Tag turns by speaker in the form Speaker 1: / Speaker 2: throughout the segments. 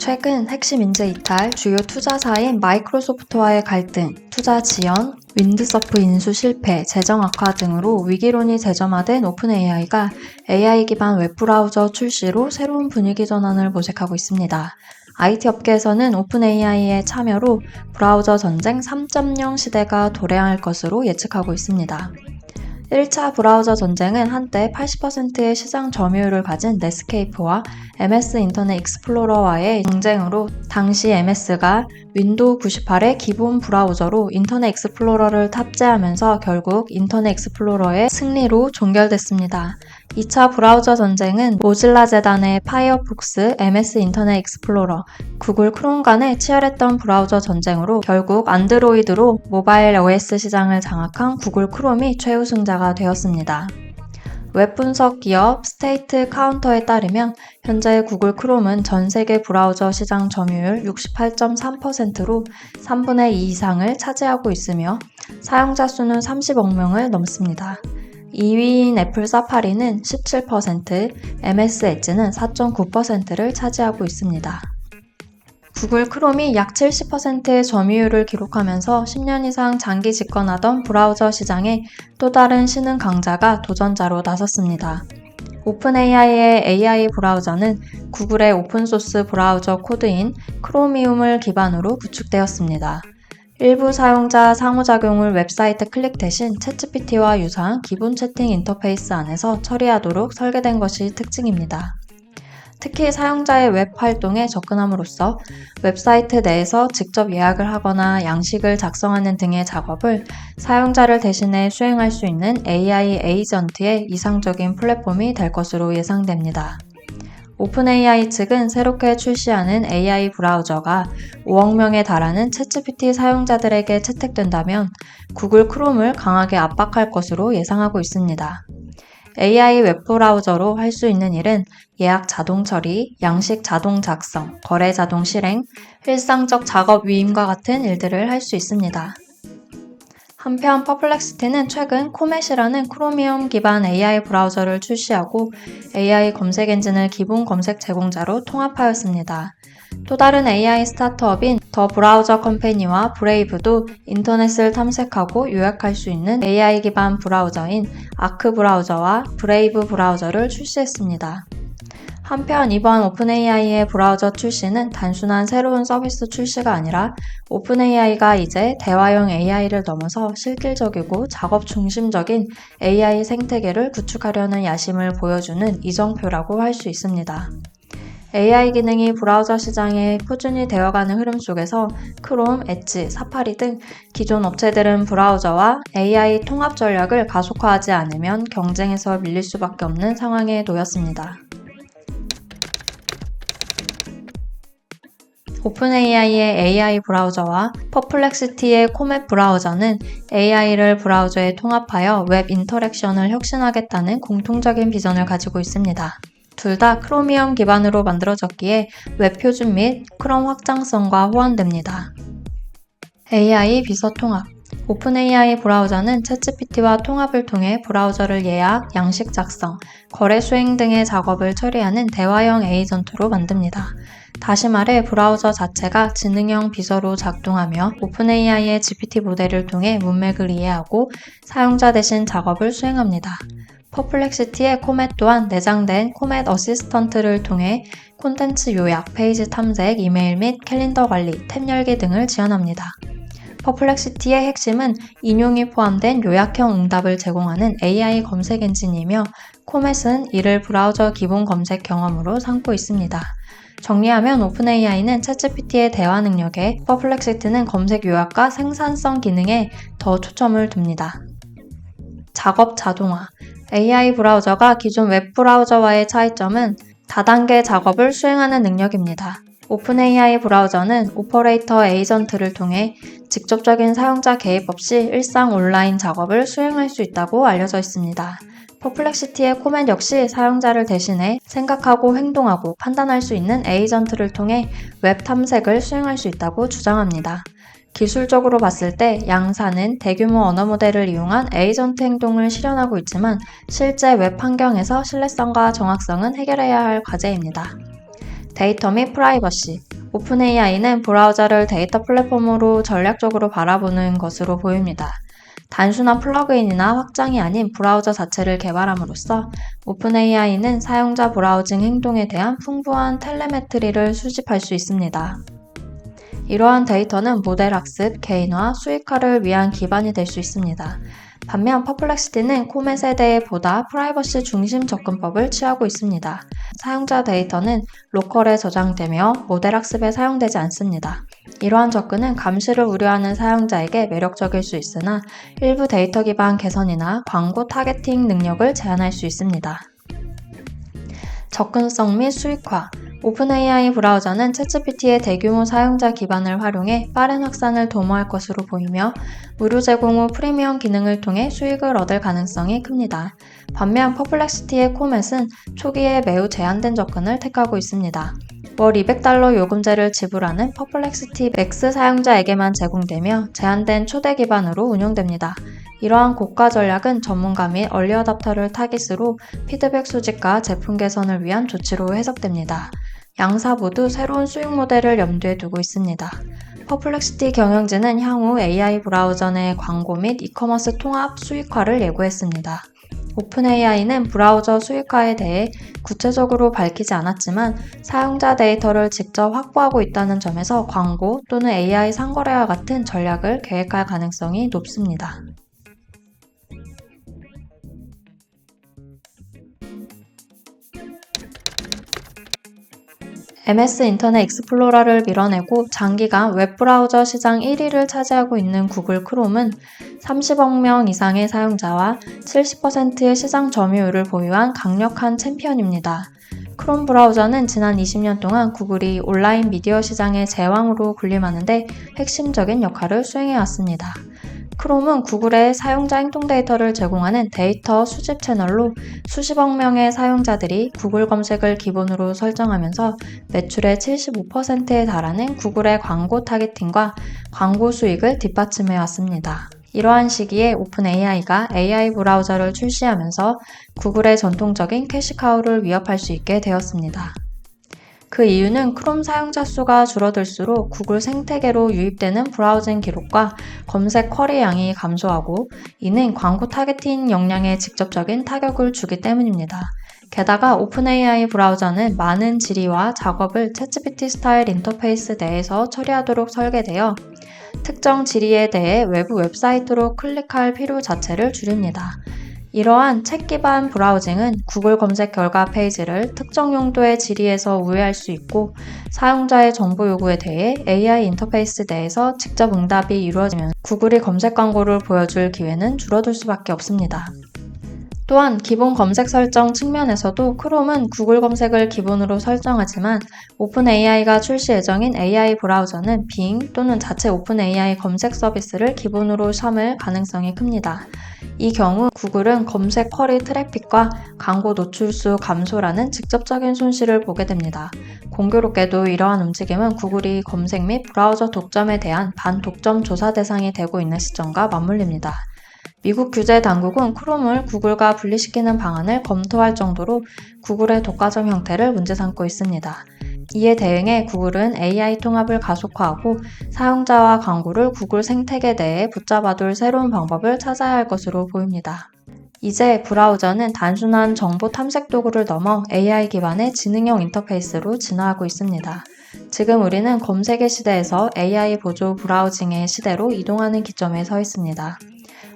Speaker 1: 최근 핵심 인재 이탈, 주요 투자사인 마이크로소프트와의 갈등, 투자 지연, 윈드서프 인수 실패, 재정 악화 등으로 위기론이 재점화된 오픈AI가 AI 기반 웹브라우저 출시로 새로운 분위기 전환을 모색하고 있습니다. IT 업계에서는 오픈AI의 참여로 브라우저 전쟁 3.0 시대가 도래할 것으로 예측하고 있습니다. 1차 브라우저 전쟁은 한때 80%의 시장 점유율을 가진 넷스케이프와 MS 인터넷 익스플로러와의 경쟁으로 당시 MS가 윈도우 98의 기본 브라우저로 인터넷 익스플로러를 탑재하면서 결국 인터넷 익스플로러의 승리로 종결됐습니다. 2차 브라우저 전쟁은 모질라 재단의 파이어폭스, MS 인터넷 익스플로러, 구글 크롬 간의 치열했던 브라우저 전쟁으로 결국 안드로이드로 모바일 OS 시장을 장악한 구글 크롬이 최우승자가 되었습니다. 웹 분석 기업 스테이트 카운터에 따르면 현재 구글 크롬은 전 세계 브라우저 시장 점유율 68.3%로 3분의 2 이상을 차지하고 있으며 사용자 수는 30억 명을 넘습니다. 2위인 애플 사파리는 17%, MS 엣지는 4.9%를 차지하고 있습니다. 구글 크롬이 약 70%의 점유율을 기록하면서 10년 이상 장기 집권하던 브라우저 시장에 또 다른 신흥 강자가 도전자로 나섰습니다. 오픈AI의 AI 브라우저는 구글의 오픈소스 브라우저 코드인 크로미움을 기반으로 구축되었습니다. 일부 사용자 상호작용을 웹사이트 클릭 대신 챗GPT와 유사한 기본 채팅 인터페이스 안에서 처리하도록 설계된 것이 특징입니다. 특히 사용자의 웹 활동에 접근함으로써 웹사이트 내에서 직접 예약을 하거나 양식을 작성하는 등의 작업을 사용자를 대신해 수행할 수 있는 AI 에이전트의 이상적인 플랫폼이 될 것으로 예상됩니다. 오픈AI 측은 새롭게 출시하는 AI 브라우저가 5억 명에 달하는 챗GPT 사용자들에게 채택된다면 구글 크롬을 강하게 압박할 것으로 예상하고 있습니다. AI 웹브라우저로 할 수 있는 일은 예약 자동 처리, 양식 자동 작성, 거래 자동 실행, 일상적 작업 위임과 같은 일들을 할 수 있습니다. 한편 퍼플렉시티는 최근 코멧이라는 크로미엄 기반 AI 브라우저를 출시하고 AI 검색 엔진을 기본 검색 제공자로 통합하였습니다. 또 다른 AI 스타트업인 더 브라우저 컴퍼니와 브레이브도 인터넷을 탐색하고 요약할 수 있는 AI 기반 브라우저인 아크 브라우저와 브레이브 브라우저를 출시했습니다. 한편 이번 오픈AI의 브라우저 출시는 단순한 새로운 서비스 출시가 아니라 오픈AI가 이제 대화형 AI를 넘어서 실질적이고 작업 중심적인 AI 생태계를 구축하려는 야심을 보여주는 이정표라고 할 수 있습니다. AI 기능이 브라우저 시장에 꾸준히 되어가는 흐름 속에서 크롬, 엣지, 사파리 등 기존 업체들은 브라우저와 AI 통합 전략을 가속화하지 않으면 경쟁에서 밀릴 수밖에 없는 상황에 놓였습니다. 오픈AI의 AI 브라우저와 퍼플렉시티의 코멧 브라우저는 AI를 브라우저에 통합하여 웹 인터랙션을 혁신하겠다는 공통적인 비전을 가지고 있습니다. 둘 다 크로미엄 기반으로 만들어졌기에 웹 표준 및 크롬 확장성과 호환됩니다. AI 비서 통합 오픈AI 브라우저는 챗GPT와 통합을 통해 브라우저를 예약, 양식 작성, 거래 수행 등의 작업을 처리하는 대화형 에이전트로 만듭니다. 다시 말해 브라우저 자체가 지능형 비서로 작동하며 오픈AI의 GPT 모델을 통해 문맥을 이해하고 사용자 대신 작업을 수행합니다. 퍼플렉시티의 코멧 또한 내장된 코멧 어시스턴트를 통해 콘텐츠 요약, 페이지 탐색, 이메일 및 캘린더 관리, 탭 열기 등을 지원합니다. 퍼플렉시티의 핵심은 인용이 포함된 요약형 응답을 제공하는 AI 검색 엔진이며 코멧은 이를 브라우저 기본 검색 경험으로 삼고 있습니다. 정리하면 오픈AI는 챗GPT의 대화 능력에 퍼플렉시티는 검색 요약과 생산성 기능에 더 초점을 둡니다. 작업 자동화 AI 브라우저가 기존 웹 브라우저와의 차이점은 다단계 작업을 수행하는 능력입니다. 오픈AI 브라우저는 오퍼레이터 에이전트를 통해 직접적인 사용자 개입 없이 일상 온라인 작업을 수행할 수 있다고 알려져 있습니다. 퍼플렉시티의 코멘 역시 사용자를 대신해 생각하고 행동하고 판단할 수 있는 에이전트를 통해 웹 탐색을 수행할 수 있다고 주장합니다. 기술적으로 봤을 때 양사는 대규모 언어 모델을 이용한 에이전트 행동을 실현하고 있지만 실제 웹 환경에서 신뢰성과 정확성은 해결해야 할 과제입니다. 데이터 및 프라이버시. 오픈 AI는 브라우저를 데이터 플랫폼으로 전략적으로 바라보는 것으로 보입니다. 단순한 플러그인이나 확장이 아닌 브라우저 자체를 개발함으로써 오픈 AI는 사용자 브라우징 행동에 대한 풍부한 텔레메트리를 수집할 수 있습니다. 이러한 데이터는 모델 학습, 개인화, 수익화를 위한 기반이 될 수 있습니다. 반면 퍼플렉시티는 코메 세대에 보다 프라이버시 중심 접근법을 취하고 있습니다. 사용자 데이터는 로컬에 저장되며 모델 학습에 사용되지 않습니다. 이러한 접근은 감시를 우려하는 사용자에게 매력적일 수 있으나 일부 데이터 기반 개선이나 광고 타겟팅 능력을 제한할 수 있습니다. 접근성 및 수익화 오픈AI 브라우저는 챗GPT의 대규모 사용자 기반을 활용해 빠른 확산을 도모할 것으로 보이며 무료 제공 후 프리미엄 기능을 통해 수익을 얻을 가능성이 큽니다. 반면 퍼플렉시티의 코멧은 초기에 매우 제한된 접근을 택하고 있습니다. 월 200달러 요금제를 지불하는 퍼플렉시티 맥스 사용자에게만 제공되며 제한된 초대 기반으로 운영됩니다. 이러한 고가 전략은 전문가 및 얼리어답터를 타깃으로 피드백 수집과 제품 개선을 위한 조치로 해석됩니다. 양사 모두 새로운 수익 모델을 염두에 두고 있습니다. 퍼플렉시티 경영진은 향후 AI 브라우저 내 광고 및 이커머스 통합 수익화를 예고했습니다. 오픈 AI는 브라우저 수익화에 대해 구체적으로 밝히지 않았지만 사용자 데이터를 직접 확보하고 있다는 점에서 광고 또는 AI 상거래와 같은 전략을 계획할 가능성이 높습니다. MS 인터넷 익스플로러를 밀어내고 장기간 웹브라우저 시장 1위를 차지하고 있는 구글 크롬은 30억 명 이상의 사용자와 70%의 시장 점유율을 보유한 강력한 챔피언입니다. 크롬 브라우저는 지난 20년 동안 구글이 온라인 미디어 시장의 제왕으로 군림하는데 핵심적인 역할을 수행해 왔습니다. 크롬은 구글의 사용자 행동 데이터를 제공하는 데이터 수집 채널로 수십억 명의 사용자들이 구글 검색을 기본으로 설정하면서 매출의 75%에 달하는 구글의 광고 타겟팅과 광고 수익을 뒷받침해 왔습니다. 이러한 시기에 오픈 AI가 AI 브라우저를 출시하면서 구글의 전통적인 캐시카우를 위협할 수 있게 되었습니다. 그 이유는 크롬 사용자 수가 줄어들수록 구글 생태계로 유입되는 브라우징 기록과 검색 쿼리 양이 감소하고 이는 광고 타겟팅 역량에 직접적인 타격을 주기 때문입니다. 게다가 오픈AI 브라우저는 많은 질의와 작업을 챗GPT 스타일 인터페이스 내에서 처리하도록 설계되어 특정 질의에 대해 외부 웹사이트로 클릭할 필요 자체를 줄입니다. 이러한 책 기반 브라우징은 구글 검색 결과 페이지를 특정 용도의 질의에서 우회할 수 있고 사용자의 정보 요구에 대해 AI 인터페이스 내에서 직접 응답이 이루어지면 구글이 검색 광고를 보여줄 기회는 줄어들 수밖에 없습니다. 또한 기본 검색 설정 측면에서도 크롬은 구글 검색을 기본으로 설정하지만 오픈 AI가 출시 예정인 AI 브라우저는 빙 또는 자체 오픈 AI 검색 서비스를 기본으로 삼을 가능성이 큽니다. 이 경우 구글은 검색 쿼리 트래픽과 광고 노출수 감소라는 직접적인 손실을 보게 됩니다. 공교롭게도 이러한 움직임은 구글이 검색 및 브라우저 독점에 대한 반독점 조사 대상이 되고 있는 시점과 맞물립니다. 미국 규제 당국은 크롬을 구글과 분리시키는 방안을 검토할 정도로 구글의 독과점 형태를 문제 삼고 있습니다. 이에 대응해 구글은 AI 통합을 가속화하고 사용자와 광고를 구글 생태계 내에 붙잡아둘 새로운 방법을 찾아야 할 것으로 보입니다. 이제 브라우저는 단순한 정보 탐색 도구를 넘어 AI 기반의 지능형 인터페이스로 진화하고 있습니다. 지금 우리는 검색의 시대에서 AI 보조 브라우징의 시대로 이동하는 기점에 서 있습니다.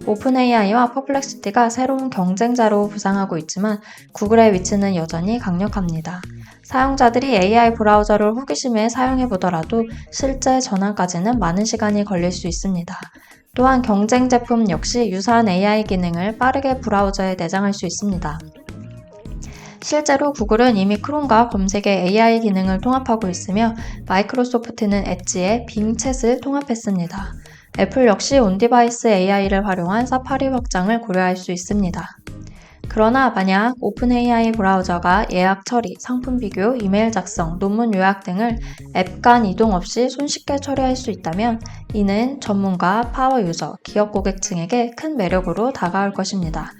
Speaker 1: 오픈AI와 퍼플렉시티가 새로운 경쟁자로 부상하고 있지만 구글의 위치는 여전히 강력합니다. 사용자들이 AI 브라우저를 호기심에 사용해 보더라도 실제 전환까지는 많은 시간이 걸릴 수 있습니다. 또한 경쟁 제품 역시 유사한 AI 기능을 빠르게 브라우저에 내장할 수 있습니다. 실제로 구글은 이미 크롬과 검색의 AI 기능을 통합하고 있으며 마이크로소프트는 엣지에 빙 챗을 통합했습니다. 애플 역시 온디바이스 AI를 활용한 사파리 확장을 고려할 수 있습니다. 그러나 만약 오픈 AI 브라우저가 예약 처리, 상품 비교, 이메일 작성, 논문 요약 등을 앱 간 이동 없이 손쉽게 처리할 수 있다면 이는 전문가, 파워 유저, 기업 고객층에게 큰 매력으로 다가올 것입니다.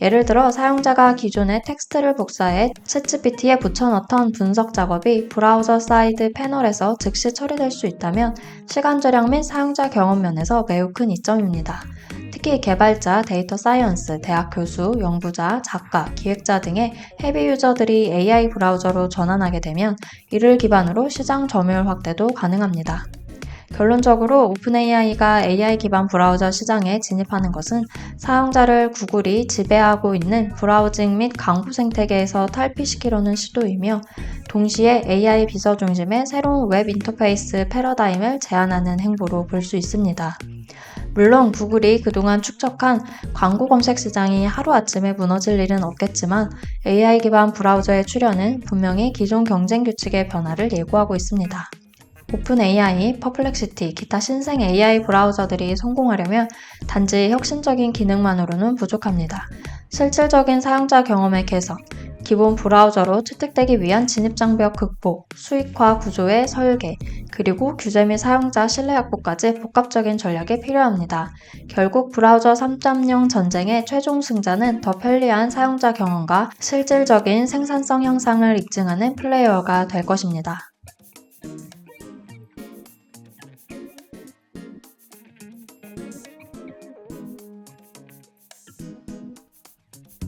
Speaker 1: 예를 들어 사용자가 기존의 텍스트를 복사해 챗GPT에 붙여넣던 분석 작업이 브라우저 사이드 패널에서 즉시 처리될 수 있다면 시간 절약 및 사용자 경험 면에서 매우 큰 이점입니다. 특히 개발자, 데이터 사이언스, 대학 교수, 연구자, 작가, 기획자 등의 헤비 유저들이 AI 브라우저로 전환하게 되면 이를 기반으로 시장 점유율 확대도 가능합니다. 결론적으로 오픈AI가 AI 기반 브라우저 시장에 진입하는 것은 사용자를 구글이 지배하고 있는 브라우징 및 광고 생태계에서 탈피시키려는 시도이며 동시에 AI 비서 중심의 새로운 웹 인터페이스 패러다임을 제안하는 행보로 볼 수 있습니다. 물론 구글이 그동안 축적한 광고 검색 시장이 하루아침에 무너질 일은 없겠지만 AI 기반 브라우저의 출현은 분명히 기존 경쟁 규칙의 변화를 예고하고 있습니다. 오픈 AI, 퍼플렉시티, 기타 신생 AI 브라우저들이 성공하려면 단지 혁신적인 기능만으로는 부족합니다. 실질적인 사용자 경험의 개선, 기본 브라우저로 채택되기 위한 진입장벽 극복, 수익화 구조의 설계, 그리고 규제 및 사용자 신뢰 확보까지 복합적인 전략이 필요합니다. 결국 브라우저 3.0 전쟁의 최종 승자는 더 편리한 사용자 경험과 실질적인 생산성 향상을 입증하는 플레이어가 될 것입니다.